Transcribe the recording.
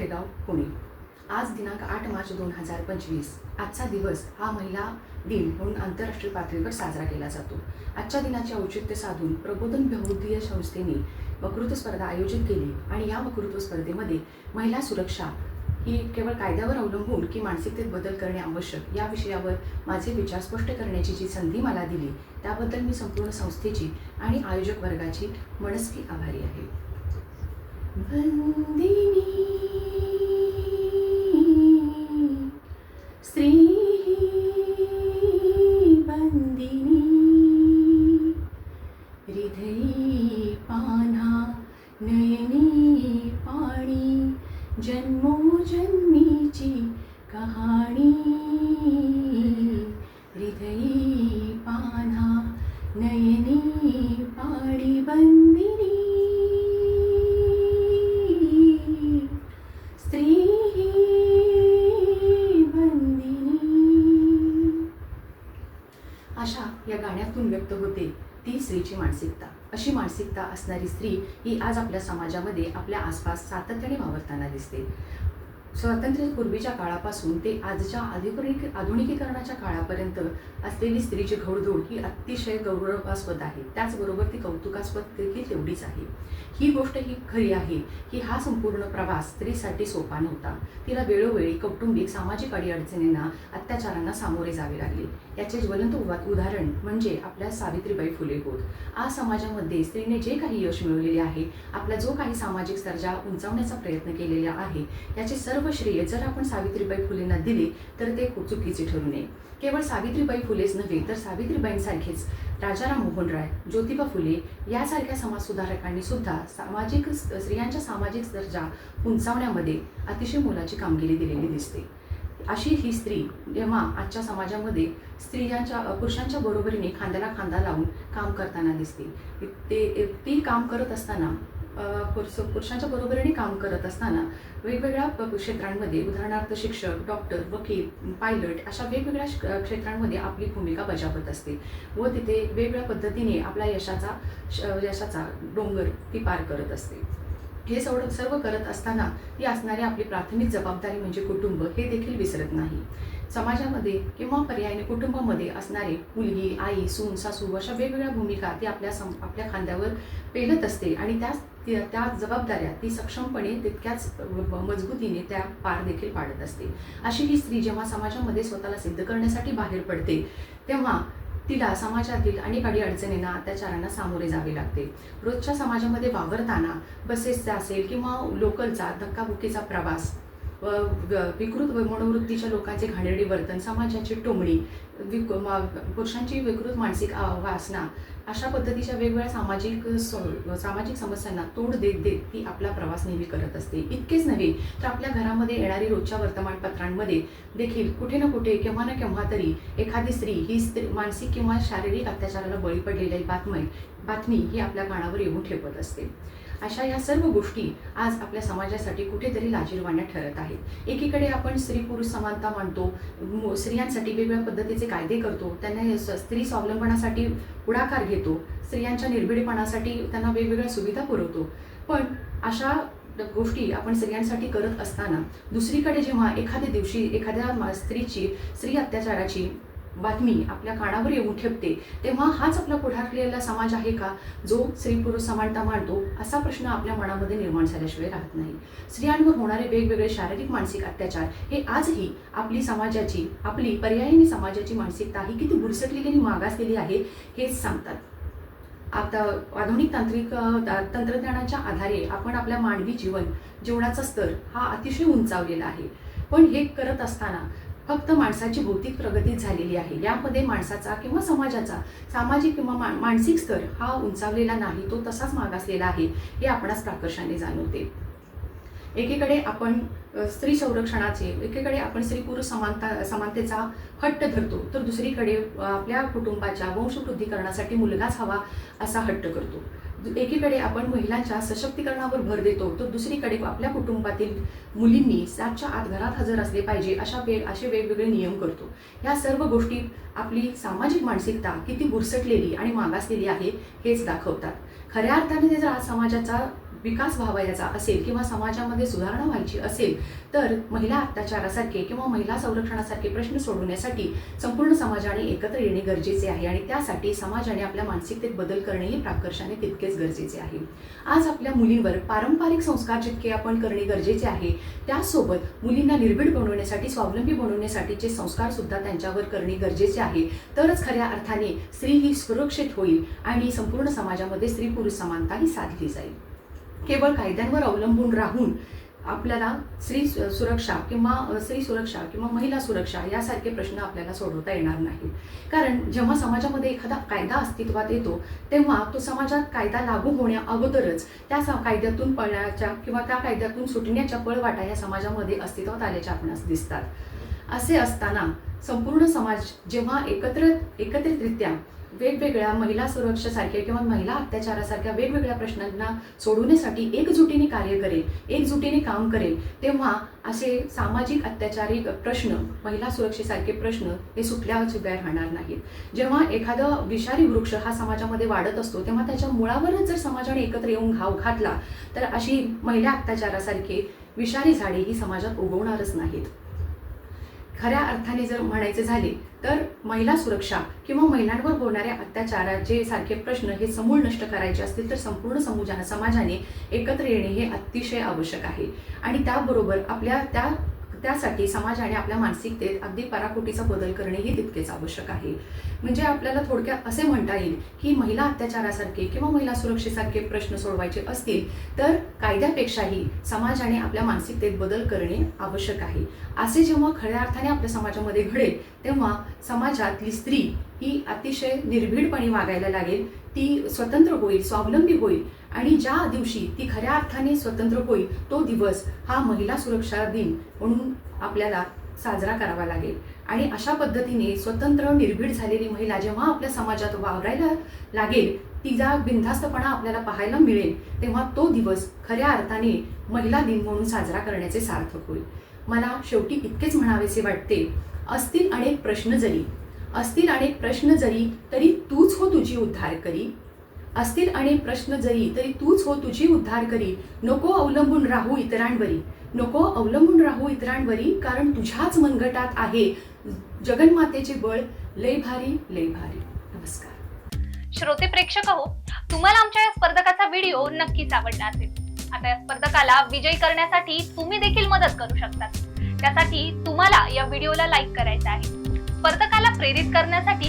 धार्मिक पुणे. आज दिनांक आठ मार्च दोन हजार पंचवीस. आजचा दिवस हा महिला दिन म्हणून आंतरराष्ट्रीय पातळीवर साजरा केला जातो. आजच्या दिनाचे औचित्य साधून प्रबोधन बहुदीय संस्थेने वक्तृत्व स्पर्धा आयोजित केली आणि या वक्तृत्व स्पर्धेमध्ये महिला सुरक्षा ही केवळ कायद्यावर अवलंबून की मानसिकतेत बदल करणे आवश्यक या विषयावर माझे विचार स्पष्ट करण्याची जी संधी मला दिली त्याबद्दल मी संपूर्ण संस्थेची आणि आयोजक वर्गाची मनस्की आभारी आहे. अशा या गाण्यातून व्यक्त होते. ती स्त्रीची मानसिकता. अशी मानसिकता असणारी स्त्री ही आज आपल्या समाजामध्ये आपल्या आसपास सातत्याने वावरताना दिसते. स्वातंत्र्यपूर्वीच्या काळापासून ते आजच्या आधुनिक आधुनिकीकरणाच्या काळापर्यंत असलेली स्त्रीची घोडदौड ही अतिशय गौरवास्पद आहे. त्याचबरोबर ती कौतुकास्पद देखील तेवढीच आहे. ही गोष्ट ही खरी आहे की हा संपूर्ण प्रवास स्त्रीसाठी सोपा नव्हता. तिला वेळोवेळी कौटुंबिक सामाजिक अडीअडचणींना अत्याचारांना सामोरे जावे लागले. याचे ज्वलंत उदाहरण म्हणजे आपल्या सावित्रीबाई फुले होत. आज समाजामध्ये स्त्रीने जे काही यश मिळवलेले आहे आपला जो काही सामाजिक दर्जा उंचावण्याचा प्रयत्न केलेला आहे याचे सर्व श्रेय जर आपण सावित्रीबाई फुलेंना दिले तर ते खूप चुकीचे ठरू नये. केवळ सावित्रीबाई फुलेच नव्हे तर सावित्रीबाईंसारखेच राजाराम मोहन राय ज्योतिबा फुले यासारख्या समाजसुधारकांनी सुद्धा सामाजिक स्त्रियांच्या सामाजिक दर्जा उंचावण्यामध्ये अतिशय मोलाची कामगिरी दिलेली दिसते. अशी ही स्त्री जेव्हा आजच्या समाजामध्ये स्त्रियांच्या पुरुषांच्या बरोबरीने खांद्याला खांदा लावून काम करताना दिसते. ते ती काम करत असताना पुरुष पुरुषांच्या बरोबरीने काम करत असताना वेगवेगळ्या प- क्षेत्रांमध्ये उदाहरणार्थ शिक्षक डॉक्टर वकील पायलट अशा वेगवेगळ्या श- क्षेत्रांमध्ये आपली भूमिका बजावत असते व तिथे वेगवेगळ्या पद्धतीने आपला यशाचा श- यशाचा डोंगर ती पार करत असते. हे सर्व सर्व करत असताना ती असणारी आपली प्राथमिक जबाबदारी म्हणजे कुटुंब हे देखील विसरत नाही. समाजामध्ये किंवा पर्यायाने कुटुंबामध्ये असणारे मुलगी आई सून सासू अशा वेगवेगळ्या भूमिका ती आपल्या सम आपल्या खांद्यावर पेलत असते आणि त्याच ती त्या जबाबदाऱ्या ती सक्षमपणे तितक्याच मजबूतीने त्या पार देखील पाडत असते. अशी ही स्त्री जेव्हा समाजामध्ये स्वतःला सिद्ध करण्यासाठी बाहेर पडते तेव्हा तिला समाजातील अनेक अडी अडचणींना अत्याचारांना सामोरे जावे लागते. रोजच्या समाजामध्ये वावरताना बसेसचा असेल किंवा लोकलचा धक्काबुक्कीचा प्रवास विकृत व मनोवृत्तीच्या लोकांचे घाणेरडे वर्तन समाजाची टोमणी विक पुरुषांची विकृत मानसिक आ- वासना अशा पद्धतीच्या वेगवेगळ्या सामाजिक स- सामाजिक समस्यांना तोंड देत देत ती आपला प्रवास नेहमी करत असते. इतकेच नव्हे तर आपल्या घरामध्ये येणारी रोजच्या वर्तमानपत्रांमध्ये देखील कुठे ना कुठे केव्हा ना केव्हा तरी एखादी स्त्री ही स्त्री मानसिक किंवा शारीरिक अत्याचाराला बळी पडलेली बातमी बातमी ही आपल्या कानावर येऊन ठेपत असते. अशा या सर्व गोष्टी आज आपल्या समाजासाठी कुठेतरी लाजीरवाण्या ठरत आहेत. एकीकडे आपण स्त्री पुरुष समानता मानतो स्त्रियांसाठी वेगवेगळ्या पद्धतीचे कायदे करतो त्यांना स- स्त्री स्वावलंबनासाठी पुढाकार घेतो स्त्रियांच्या निर्भीडपणासाठी त्यांना वेगवेगळ्या सुविधा पुरवतो. पण अशा गोष्टी आपण स्त्रियांसाठी करत असताना दुसरीकडे जेव्हा एखाद्या दिवशी एखाद्या मा- स्त्रीची स्त्री अत्याचाराची बातमी आपल्या कानावर येऊन ठेपते तेव्हा हाच आपला पुढारलेला समाज आहे का? जो स्त्री पुरुष समानता मांडतो असा प्रश्न आपल्या मनामध्ये निर्माण झाल्याशिवाय राहत नाही. स्त्रियांवर होणारे वेगवेगळे शारीरिक मानसिक अत्याचार हे आजही आपली समाजाची आपली पर्यायी समाजाची मानसिकता ही किती बुरसटलेली आणि मागासलेली आहे हेच सांगतात. आता आधुनिक तांत्रिक तंत्रज्ञानाच्या आधारे आपण आपल्या मानवी जीवन जीवनाचा स्तर हा अतिशय उंचावलेला आहे. पण हे करत असताना फक्त माणसाची भौतिक प्रगती झालेली आहे. यामध्ये माणसाचा किंवा समाजाचा सामाजिक किंवा मा- मानसिक स्तर हा उंचावलेला नाही तो तसाच मागासलेला आहे हे आपणास प्राकर्षाने जाणवते. एकीकडे आपण स्त्री संरक्षणाचे एकीकडे आपण स्त्री पुरुष समानता समानतेचा हट्ट धरतो तर दुसरीकडे आपल्या कुटुंबाच्या वंशवृद्धीकरणासाठी मुलगाच हवा असा हट्ट करतो. एकीकडे आपण महिलांच्या सशक्तीकरणावर भर देतो तर दुसरीकडे आपल्या कुटुंबातील मुलींनी सातच्या आत घरात हजर असले पाहिजे अशा वेळ असे वेगवेगळे नियम करतो. ह्या सर्व गोष्टी आपली सामाजिक मानसिकता किती बुरसटलेली आणि मागासलेली आहे हेच दाखवतात. खऱ्या अर्थाने जर आज समाजाचा विकास व्हावा याचा असेल किंवा समाजामध्ये सुधारणा व्हायची असेल तर महिला अत्याचारासारखे किंवा महिला संरक्षणासारखे प्रश्न सोडवण्यासाठी संपूर्ण समाजाने एकत्र येणे गरजेचे आहे आणि त्यासाठी समाजाने आपल्या मानसिकतेत बदल करणेही प्राकर्षाने तितकेच गरजेचे आहे. आज आपल्या मुलींवर पारंपरिक संस्कार जितके आपण करणे गरजेचे आहे त्यासोबत मुलींना निर्भीड बनवण्यासाठी स्वावलंबी बनवण्यासाठीचे संस्कार सुद्धा त्यांच्यावर करणे गरजेचे आहे. तरच खऱ्या अर्थाने स्त्री ही सुरक्षित होईल आणि संपूर्ण समाजामध्ये स्त्री पुरुष समानता ही साधली जाईल. केवळ कायद्यांवर अवलंबून राहून आपल्याला स्त्री सुरक्षा किंवा स्त्री सुरक्षा किंवा महिला सुरक्षा यासारखे प्रश्न आपल्याला सोडवता येणार नाहीत. कारण जेव्हा समाजामध्ये एखादा कायदा अस्तित्वात येतो तेव्हा तो समाजात कायदा लागू होण्या अगोदरच त्या सा- कायद्यातून पळण्याच्या किंवा त्या कायद्यातून सुटण्याच्या पळवाटा या समाजामध्ये अस्तित्वात आल्याच्या आपणास दिसतात. असे असताना संपूर्ण समाज जेव्हा एकत्र एकत्रितरित्या वेगवेगळ्या महिला सुरक्षेसारख्या किंवा महिला अत्याचारासारख्या वेगवेगळ्या प्रश्नांना सोडवण्यासाठी एकजुटीने कार्य करेल एकजुटीने काम करेल तेव्हा असे सामाजिक अत्याचारी प्रश्न महिला सुरक्षेसारखे प्रश्न हे सुटल्याशिवाय राहणार नाहीत. जेव्हा एखादा विषारी वृक्ष हा समाजामध्ये वाढत असतो तेव्हा त्याच्या मुळावरच जर समाजाने एकत्र येऊन घाव घातला तर अशी महिला अत्याचारासारखी विषारी झाडे ही समाजात उगवणारच नाहीत. खऱ्या अर्थाने जर म्हणायचे झाले तर महिला सुरक्षा किंवा महिलांवर होणाऱ्या अत्याचाराचे सारखे प्रश्न हे समूळ नष्ट करायचे असतील तर संपूर्ण समुजा समाजाने एकत्र येणे हे अतिशय आवश्यक आहे. आणि त्याबरोबर आपल्या त्या त्यासाठी समाजाने आपल्या मानसिकतेत अगदी पराकोटीचा बदल करणे हे तितकेच आवश्यक आहे. म्हणजे आपल्याला थोडक्यात असे म्हणता येईल की महिला अत्याचारासारखे किंवा महिला सुरक्षेसारखे प्रश्न सोडवायचे असतील तर कायद्यापेक्षाही समाजाने आपल्या मानसिकतेत बदल करणे आवश्यक आहे. असे जेव्हा खऱ्या अर्थाने आपल्या समाजामध्ये घडेल तेव्हा समाजातली स्त्री ही अतिशय निर्भीडपणे वागायला लागेल. ती स्वतंत्र होईल स्वावलंबी होईल आणि ज्या दिवशी ती खऱ्या अर्थाने स्वतंत्र होईल तो दिवस हा महिला सुरक्षा दिन म्हणून आपल्याला साजरा करावा लागेल. आणि अशा पद्धतीने स्वतंत्र निर्भीड झालेली महिला जेव्हा आपल्या समाजात वावरायला लागेल तिचा बिनधास्तपणा आपल्याला पाहायला मिळेल तेव्हा तो दिवस खऱ्या अर्थाने महिला दिन म्हणून साजरा करण्याचे सार्थक होईल. मला शेवटी इतकेच म्हणावेसे वाटते असतील अनेक प्रश्न जरी असतील अनेक प्रश्न जरी तरी तूच हो तुझी उद्धार करी असतील आणि प्रश्न जरी तरी तूच हो तुझी उद्धार करी. नको अवलंबून राहू इतरांवरी. नको अवलंबून राहू इतरांवरी कारण तुझ्याच मनगटात आहे जगन्मातेचे बळ. लय भारी लय भारी. नमस्कार. श्रोते प्रेक्षक हो तुम्हाला आमच्या या स्पर्धकाचा व्हिडिओ नक्कीच आवडला असेल. आता या स्पर्धकाला विजयी करण्यासाठी तुम्ही देखील मदत करू शकता. त्यासाठी तुम्हाला या व्हिडिओला लाईक करायचं आहे. स्पर्धकाला प्रेरित करण्यासाठी